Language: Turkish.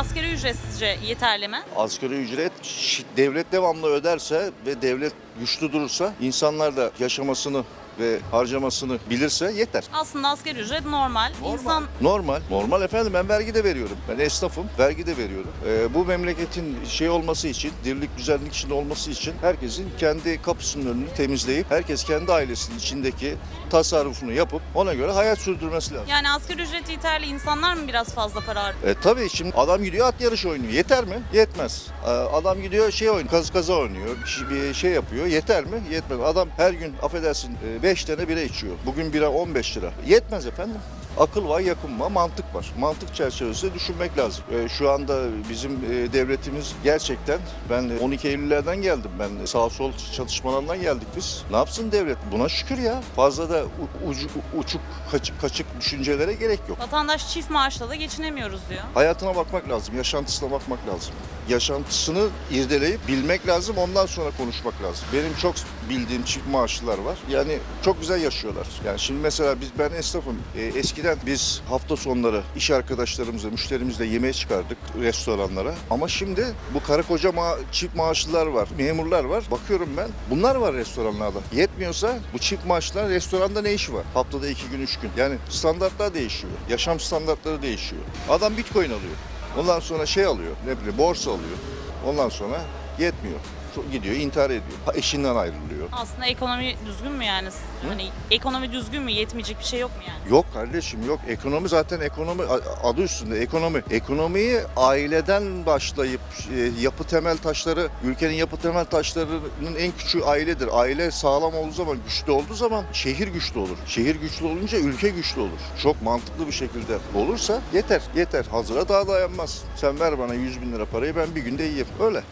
asgari ücret sizce yeterli mi? Asgari ücret devlet devamlı öderse ve devlet güçlü durursa insanlar da yaşamasını ve harcamasını bilirse yeter. Aslında asgari ücret normal. İnsan Normal. Normal efendim ben vergi de veriyorum. Ben esnafım. Vergi de veriyorum. Ee, bu memleketin şey olması için, dirlik düzenlik içinde olması için herkesin kendi kapısının önünü temizleyip herkes kendi ailesinin içindeki tasarrufunu yapıp ona göre hayat sürdürmesi lazım. yani asgari ücret yeterli insanlar mı biraz fazla para harcıyor? E tabii şimdi adam gidiyor at yarışı oynuyor. Yeter mi? Yetmez. E, adam gidiyor şey oynuyor, kaz kaza oynuyor. Bir şey, bir şey yapıyor. Yeter mi? Yetmez. Adam her gün affedersin 5 tane bira içiyor. Bugün bira 15 lira. Yetmez efendim. Akıl var, yakın var, mantık var. Mantık çerçevesinde düşünmek lazım. E, şu anda bizim e, devletimiz gerçekten ben 12 Eylül'lerden geldim. Ben sağ sol çatışmalarından geldik biz. Ne yapsın devlet? Buna şükür ya. Fazla da ucu, uçuk, kaçık, kaçık düşüncelere gerek yok. Vatandaş çift maaşla da geçinemiyoruz diyor. Hayatına bakmak lazım, yaşantısına bakmak lazım. Yaşantısını irdeleyip bilmek lazım, ondan sonra konuşmak lazım. Benim çok bildiğim çift maaşlılar var. Yani çok güzel yaşıyorlar. Yani şimdi mesela biz ben esnafım. E, eskiden biz hafta sonları iş arkadaşlarımızla, müşterimizle yemeğe çıkardık restoranlara. Ama şimdi bu karı koca ma- çift maaşlılar var, memurlar var. Bakıyorum ben. Bunlar var restoranlarda. Yetmiyorsa bu çift maaşlılar restoranda ne işi var? Haftada iki gün, üç gün. Yani standartlar değişiyor. Yaşam standartları değişiyor. Adam bitcoin alıyor. Ondan sonra şey alıyor, ne bileyim borsa alıyor. Ondan sonra yetmiyor. Gidiyor intihar ediyor. Eşinden ayrılıyor. Aslında ekonomi düzgün mü yani? Hani ekonomi düzgün mü? Yetmeyecek bir şey yok mu yani? Yok kardeşim yok. Ekonomi zaten ekonomi adı üstünde ekonomi. Ekonomiyi aileden başlayıp e, yapı temel taşları, ülkenin yapı temel taşlarının en küçüğü ailedir. Aile sağlam olduğu zaman, güçlü olduğu zaman şehir güçlü olur. Şehir güçlü olunca ülke güçlü olur. Çok mantıklı bir şekilde olursa yeter, yeter. Hazıra daha dayanmaz. Sen ver bana 100 bin lira parayı ben bir günde yiyeyim. Öyle.